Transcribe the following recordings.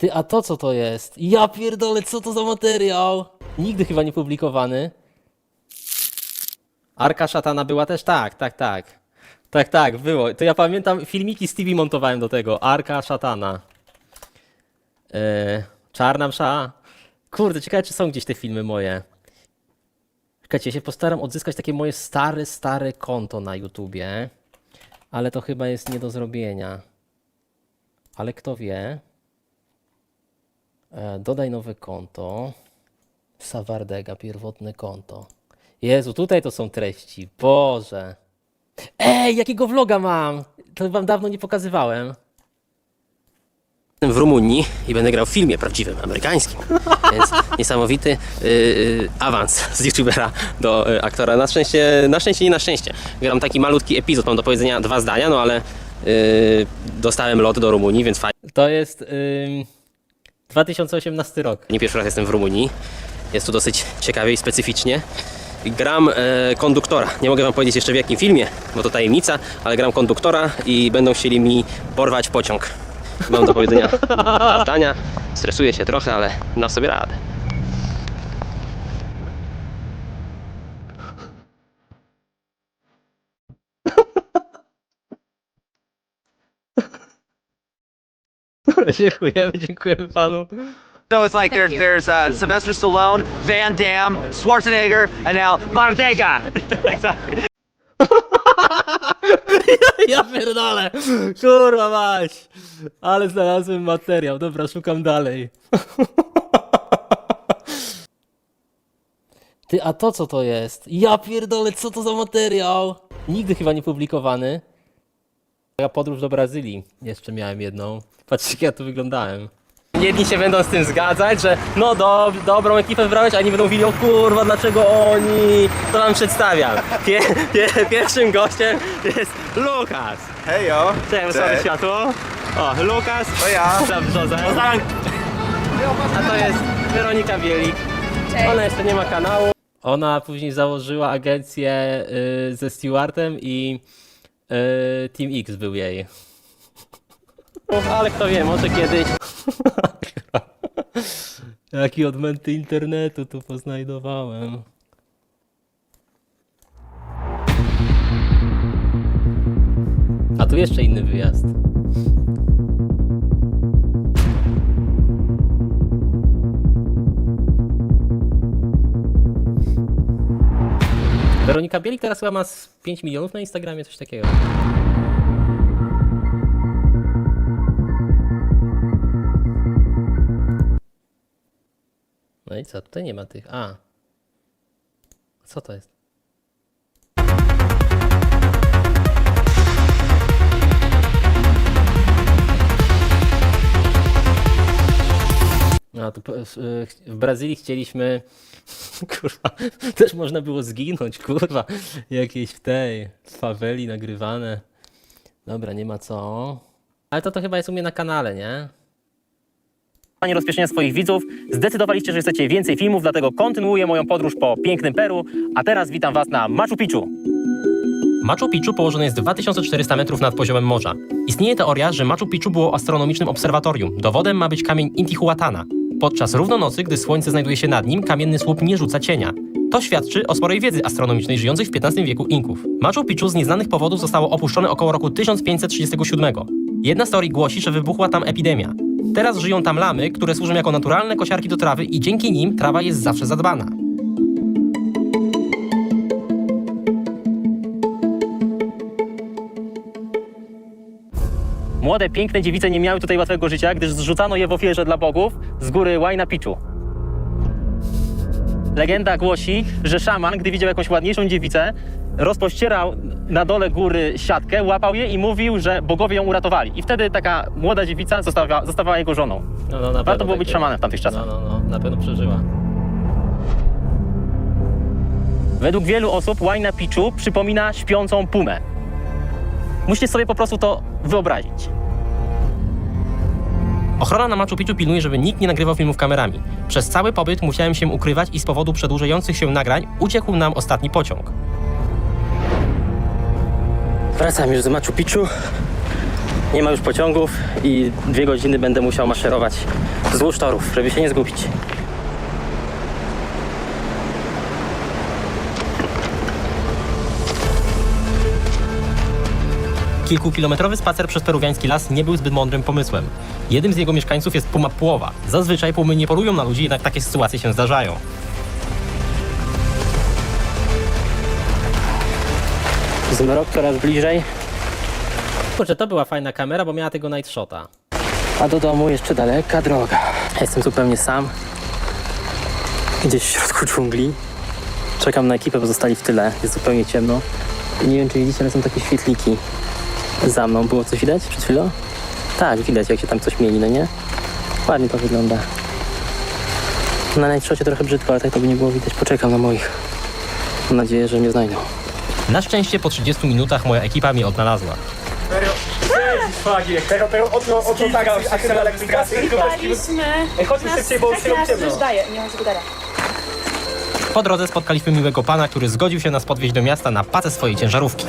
Ty, a to co to jest? Ja pierdolę, co to za materiał? Nigdy chyba nie publikowany. Arka Szatana była też? Tak, tak, tak. Tak, tak, było. To ja pamiętam, filmiki z TV montowałem do tego. Arka Szatana. Eee, Czarna msza. Kurde, ciekawe, czy są gdzieś te filmy moje. Czekajcie, ja się postaram odzyskać takie moje stare, stare konto na YouTubie. Ale to chyba jest nie do zrobienia. Ale kto wie? E, dodaj nowe konto. Sawardega, pierwotne konto. Jezu, tutaj to są treści. Boże. Ej, jakiego vloga mam? To wam dawno nie pokazywałem. W Rumunii i będę grał w filmie prawdziwym, amerykańskim. Więc niesamowity y, y, awans z youtubera do y, aktora. Na szczęście, na szczęście, nie na szczęście. Gram taki malutki epizod, mam do powiedzenia dwa zdania, no ale y, dostałem lot do Rumunii, więc fajnie. To jest 2018 rok. Nie pierwszy raz jestem w Rumunii. Jest tu dosyć ciekawie i specyficznie. Gram e, konduktora. Nie mogę wam powiedzieć jeszcze w jakim filmie, bo to tajemnica, ale gram konduktora i będą chcieli mi porwać pociąg. Mam do powiedzenia. Stresuję się trochę, ale dam sobie radę. Dziękujemy, dziękujemy panu. So it's like there's there's uh, Sylvester Stallone, Van Damme, Schwarzenegger, and now Bottega. exactly. Ja pierdolę! Kurwa mać! Ale znalazłem materiał. Dobra, szukam dalej. Ty, a to co to jest? Ja pierdolę, co to za materiał? Nigdy chyba nie publikowany. Ja podróż do Brazylii jeszcze miałem jedną. Patrzcie, jak ja tu wyglądałem. Jedni się będą z tym zgadzać, że no do, dobrą ekipę wybrałeś, a inni będą mówili, o kurwa, dlaczego oni? To wam przedstawiam. Pie, pie, pierwszym gościem jest Lukas. Hejo! Cześć, Cześć. światło. O, Lukas. To ja. Józef. A to jest Weronika Bielik. Ona jeszcze nie ma kanału. Ona później założyła agencję y, ze Stewartem i y, Team X był jej. Ale kto wie, może kiedyś. Jaki odmęty internetu tu poznajdowałem. A tu jeszcze inny wyjazd. Weronika Bielik teraz chyba ma z 5 milionów na Instagramie, coś takiego. No i co? Tutaj nie ma tych. A. Co to jest? A s- y, w Brazylii chcieliśmy. Kurwa, też można było zginąć, kurwa. Jakieś w tej faweli nagrywane. Dobra, nie ma co. Ale to to chyba jest u mnie na kanale, nie? Panie rozpieszczenia swoich widzów, zdecydowaliście, że chcecie więcej filmów, dlatego kontynuuję moją podróż po pięknym Peru, a teraz witam Was na Machu Picchu. Machu Picchu położone jest 2400 metrów nad poziomem morza. Istnieje teoria, że Machu Picchu było astronomicznym obserwatorium. Dowodem ma być kamień Intihuatana. Podczas równonocy, gdy słońce znajduje się nad nim, kamienny słup nie rzuca cienia. To świadczy o sporej wiedzy astronomicznej żyjących w XV wieku Inków. Machu Picchu z nieznanych powodów zostało opuszczone około roku 1537. Jedna z teorii głosi, że wybuchła tam epidemia. Teraz żyją tam lamy, które służą jako naturalne kosiarki do trawy i dzięki nim trawa jest zawsze zadbana. Młode, piękne dziewice nie miały tutaj łatwego życia, gdyż zrzucano je w ofierze dla bogów z góry Huayna Picchu. Legenda głosi, że szaman, gdy widział jakąś ładniejszą dziewicę, rozpościerał na dole góry siatkę, łapał je i mówił, że bogowie ją uratowali. I wtedy taka młoda dziewica została, zostawała jego żoną. No, no, na Warto było być szamanem w tamtych czasach. No, no, no, na pewno przeżyła. Według wielu osób Huayna Picchu przypomina śpiącą pumę. Musicie sobie po prostu to wyobrazić. Ochrona na Machu Picchu pilnuje, żeby nikt nie nagrywał filmów kamerami. Przez cały pobyt musiałem się ukrywać i z powodu przedłużających się nagrań uciekł nam ostatni pociąg. Wracam już z Machu Picchu. Nie ma już pociągów i dwie godziny będę musiał maszerować wzdłuż torów, żeby się nie zgubić. Kilkukilometrowy spacer przez peruwiański las nie był zbyt mądrym pomysłem. Jednym z jego mieszkańców jest puma płowa. Zazwyczaj pumy nie polują na ludzi, jednak takie sytuacje się zdarzają. Zmrok coraz bliżej. Kurczę, to była fajna kamera, bo miała tego night shota. A do domu jeszcze daleka droga. Jestem zupełnie sam. Gdzieś w środku dżungli. Czekam na ekipę, bo zostali w tyle. Jest zupełnie ciemno. I nie wiem, czy widzicie, ale są takie świetliki za mną. Było coś widać przed chwilą? Tak, widać, jak się tam coś mieni, no nie? Ładnie to wygląda. Na shocie trochę brzydko, ale tak to by nie było widać. Poczekam na moich. Mam nadzieję, że mnie znajdą. Na szczęście po 30 minutach moja ekipa mnie odnalazła. Pero, pero otro, otro taxi, Axel Elektrykacji. Paliśmy. Chodźmy szybciej, bo już się robi ciemno. Nie mam. Po drodze spotkaliśmy miłego pana, który zgodził się nas podwieźć do miasta na pacę swojej ciężarówki.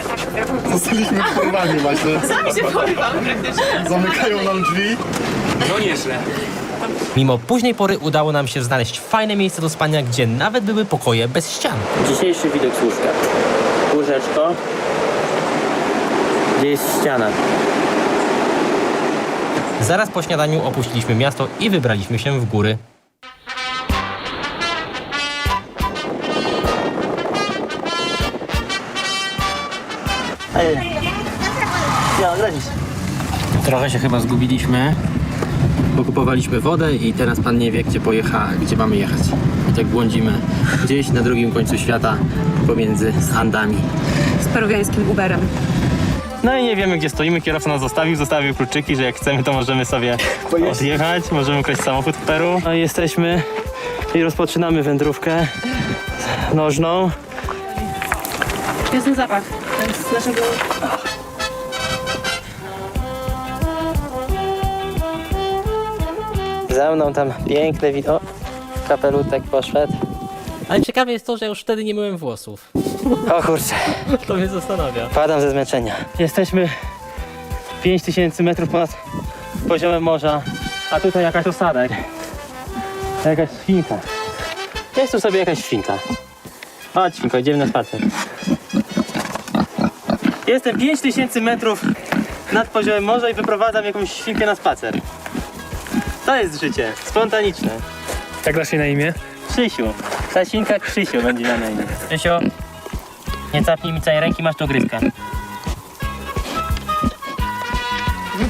Zostaliśmy porwani właśnie. Sami się praktycznie. Zamykają nam drzwi. Mimo późnej pory udało nam się znaleźć fajne miejsce do spania, gdzie nawet były pokoje bez ścian. Dzisiejszy widok z łóżka. Łóżeczko. Gdzie jest ściana. Zaraz po śniadaniu opuściliśmy miasto i wybraliśmy się w góry. Trochę się chyba zgubiliśmy. Pokupowaliśmy wodę i teraz pan nie wie, gdzie pojecha, gdzie mamy jechać. I tak błądzimy gdzieś na drugim końcu świata pomiędzy Andami. Z peruwiańskim Uberem. No i nie wiemy, gdzie stoimy. Kierowca nas zostawił, zostawił kluczyki, że jak chcemy, to możemy sobie odjechać. Możemy kraść samochód w Peru. No i jesteśmy i rozpoczynamy wędrówkę nożną. Jest ten zapach. Z naszego... Za mną tam piękne widok. Kapelutek poszedł. Ale ciekawe jest to, że już wtedy nie myłem włosów. O kurczę. To mnie zastanawia. Padam ze zmęczenia. Jesteśmy 5000 metrów ponad poziomem morza, a tutaj jakaś osada. Jakaś świnka. Jest tu sobie jakaś świnka. Chodź świnko, idziemy na spacer. Jestem 5000 metrów nad poziomem morza i wyprowadzam jakąś świnkę na spacer. To jest życie, spontaniczne. Jak dasz jej na imię? Krzysiu. Ta świnka Krzysiu będzie na imię. Krzysiu, nie capnij mi całej ręki, masz tu gryzkę.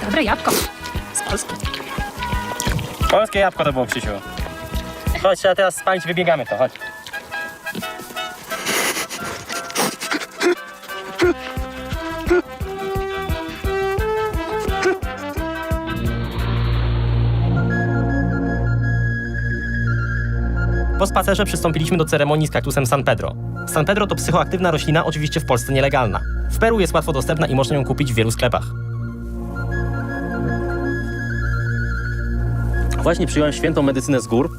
Dobre jabłko. Z Polski. Polskie jabłko to było, Krzysiu. Chodź, trzeba teraz spalić, wybiegamy to, chodź. Po spacerze przystąpiliśmy do ceremonii z kaktusem San Pedro. San Pedro to psychoaktywna roślina, oczywiście w Polsce nielegalna. W Peru jest łatwo dostępna i można ją kupić w wielu sklepach. Właśnie przyjąłem świętą medycynę z gór.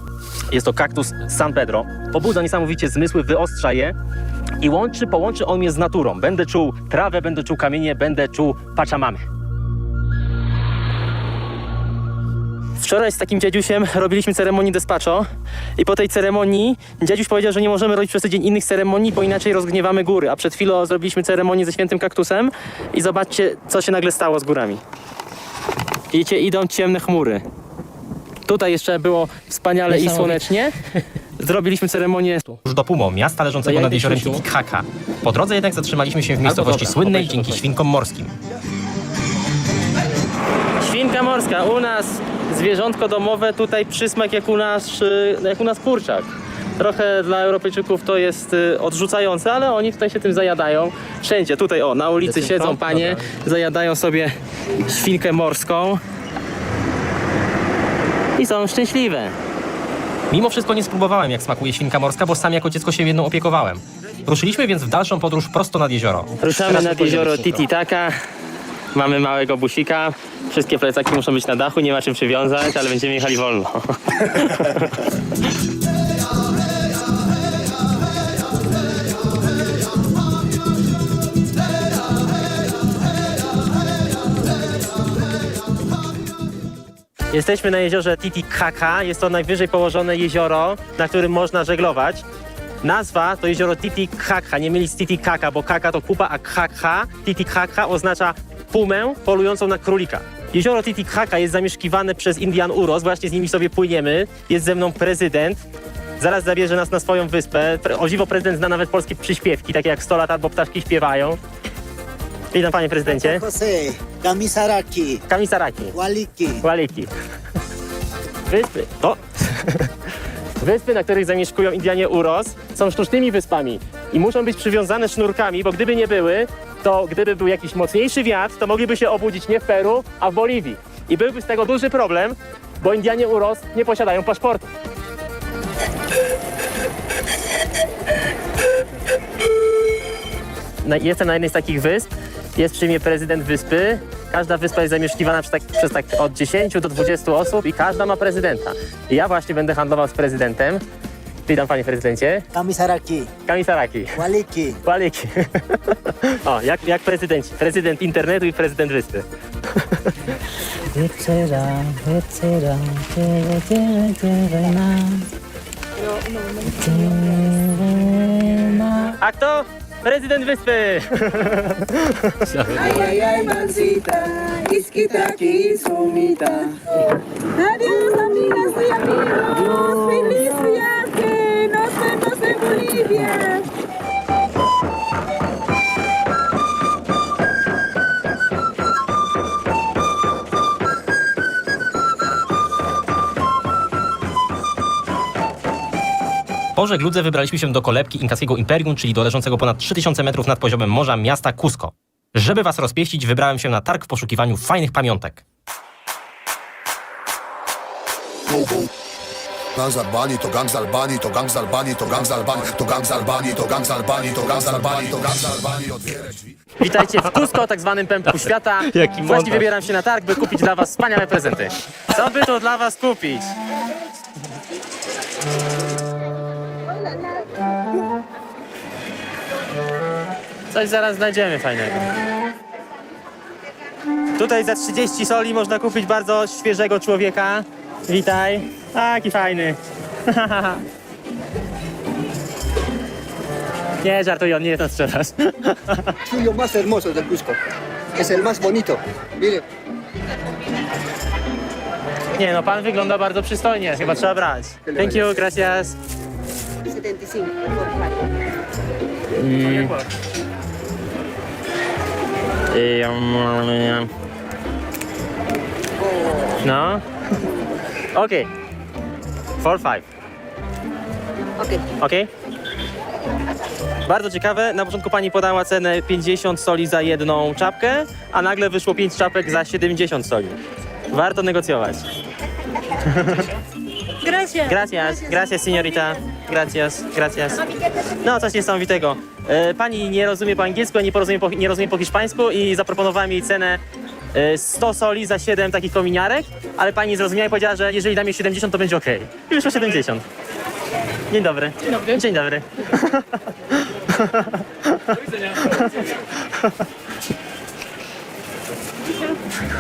Jest to kaktus San Pedro. Pobudza niesamowicie zmysły, wyostrza je i łączy, połączy on mnie z naturą. Będę czuł trawę, będę czuł kamienie, będę czuł paczamamy. Wczoraj z takim dziadziusiem robiliśmy ceremonię despacho i po tej ceremonii dziadziuś powiedział, że nie możemy robić przez tydzień innych ceremonii, bo inaczej rozgniewamy góry. A przed chwilą zrobiliśmy ceremonię ze świętym kaktusem i zobaczcie, co się nagle stało z górami. Widzicie, idą ciemne chmury. Tutaj jeszcze było wspaniale i słonecznie. Zrobiliśmy ceremonię już do Pumo, miasta leżącego nad jeziorem Titicaca. Po drodze jednak zatrzymaliśmy się w miejscowości słynnej dzięki świnkom morskim. Świnka morska, u nas zwierzątko domowe, tutaj przysmak jak u nas, y, jak u nas kurczak. Trochę dla Europejczyków to jest y, odrzucające, ale oni tutaj się tym zajadają. Wszędzie, tutaj o, na ulicy siedzą panie, zajadają sobie świnkę morską i są szczęśliwe. Mimo wszystko nie spróbowałem, jak smakuje świnka morska, bo sam jako dziecko się jedną opiekowałem. Ruszyliśmy więc w dalszą podróż prosto nad jezioro. Ruszamy nad jezioro Titicaca. Mamy małego busika. Wszystkie plecaki muszą być na dachu, nie ma czym przywiązać, ale będziemy jechali wolno. Jesteśmy na jeziorze Titicaca. Jest to najwyżej położone jezioro, na którym można żeglować. Nazwa to jezioro Titicaca, nie mylić z Titicaca, bo kaka to kupa, a kaka, Titicaca oznacza pumę polującą na królika. Jezioro Titicaca jest zamieszkiwane przez Indian Uros, właśnie z nimi sobie płyniemy. Jest ze mną prezydent. Zaraz zabierze nas na swoją wyspę. O dziwo prezydent zna nawet polskie przyśpiewki, takie jak 100 lat albo ptaszki śpiewają. Witam panie prezydencie. Jose, Kamisaraki, Kamisaraki. Waliki. Waliki. Wyspy. O! Wyspy, na których zamieszkują Indianie Uros, są sztucznymi wyspami i muszą być przywiązane sznurkami, bo gdyby nie były, to gdyby był jakiś mocniejszy wiatr, to mogliby się obudzić nie w Peru, a w Boliwii. I byłby z tego duży problem, bo Indianie Uros nie posiadają paszportu. Jestem na jednej z takich wysp. Jest przy mnie prezydent wyspy. Każda wyspa jest zamieszkiwana przez tak, przez tak od 10 do 20 osób i każda ma prezydenta. I ja właśnie będę handlował z prezydentem. Witam panie prezydencie. Kamisaraki, Kamisaraki. Waliki. Waliki. O, jak, jak prezydenci. Prezydent internetu i prezydent wyspy. A kto? Prezydent wyspy! Ay, ay, ay, mansita, isquitaki, sumita. Adiós, żegludze wybraliśmy się do kolebki inkaskiego imperium, czyli do leżącego ponad 3000 metrów nad poziomem morza miasta Cusco. Żeby was rozpieścić, wybrałem się na targ w poszukiwaniu fajnych pamiątek. Gang z Albanii, to gang z Albanii, to gang z Albanii, to gang z Albanii, to gang z Albanii, to gang z Albanii, to gang z Albanii, to gang z Albanii, otwieraj drzwi. Witajcie w Cusco, tak zwanym pępku świata. Jaki Właśnie montaż. wybieram się na targ, by kupić dla was wspaniałe prezenty. Co by tu dla was kupić? Coś zaraz znajdziemy fajnego. Tutaj za 30 soli można kupić bardzo świeżego człowieka. Witaj. Taki fajny. Nie, żartuję, on nie jest na sprzedaż. Tuyo más hermoso del Cusco. Es el más bonito. Mire. Nie no, pan wygląda bardzo przystojnie, chyba trzeba brać. Thank you, gracias. 75. I, um, No. Okej. Four, five. Ok. Okej? Bardzo ciekawe, na początku pani podała cenę 50 soli za jedną czapkę, a nagle wyszło 5 czapek za 70 soli. Warto negocjować. Gracias. Gracias, gracias señorita. Gracias, gracias. No, coś niesamowitego. E, Pani nie rozumie po angielsku, nie, porozumie po, nie rozumie po hiszpańsku i zaproponowałem jej cenę e, 100 soli za 7 takich kominiarek, ale pani zrozumiała i powiedziała, że jeżeli dam jej 70, to będzie ok. I wyszło 70. Dzień dobry. Dzień dobry. Dzień dobry.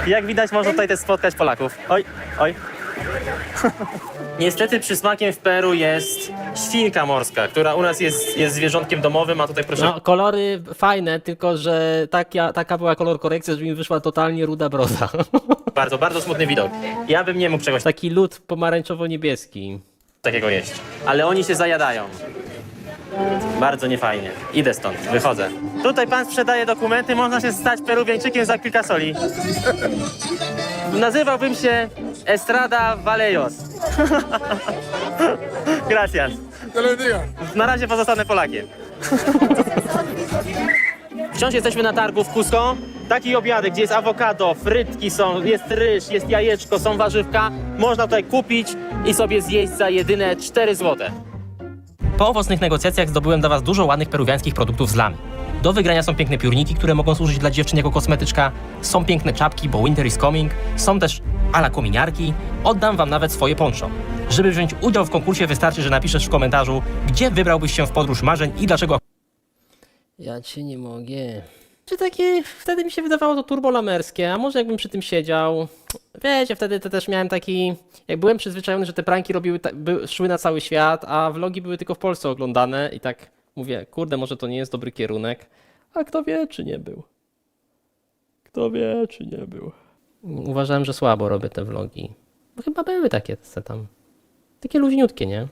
Jak widać, można tutaj też spotkać Polaków. Oj, oj. Niestety przysmakiem w Peru jest świnka morska, która u nas jest, jest zwierzątkiem domowym, a tutaj proszę No, kolory fajne, tylko że taka, taka była kolor korekcja, że mi wyszła totalnie ruda broda. bardzo, bardzo smutny widok. Ja bym nie mógł czegoś tak, Taki lód pomarańczowo-niebieski. takiego jeść. Ale oni się zajadają. Bardzo niefajnie. Idę stąd, wychodzę. Tutaj pan sprzedaje dokumenty, można się stać Peruwiańczykiem za kilka soli. Nazywałbym się Estrada Valejos. Gracias. Na razie pozostanę Polakiem. Wciąż jesteśmy na targu w Cusco. Taki obiadek, gdzie jest awokado, frytki są, jest ryż, jest jajeczko, są warzywka. Można tutaj kupić i sobie zjeść za jedyne 4 złote. Po owocnych negocjacjach zdobyłem dla was dużo ładnych peruwiańskich produktów z lamy. Do wygrania są piękne piórniki, które mogą służyć dla dziewczyn jako kosmetyczka, są piękne czapki, bo winter is coming, są też ala kominiarki, oddam wam nawet swoje poncho. Żeby wziąć udział w konkursie wystarczy, że napiszesz w komentarzu, gdzie wybrałbyś się w podróż marzeń i dlaczego Ja cię nie mogę. Czy takie, wtedy mi się wydawało to turbolamerskie, a może jakbym przy tym siedział. Wiecie, wtedy to też miałem taki, jak byłem przyzwyczajony, że te pranki robiły, by, szły na cały świat, a vlogi były tylko w Polsce oglądane i tak mówię, kurde, może to nie jest dobry kierunek. A kto wie, czy nie był. Kto wie, czy nie był. Uważałem, że słabo robię te vlogi. Bo chyba były takie se tam. Takie luźniutkie, nie?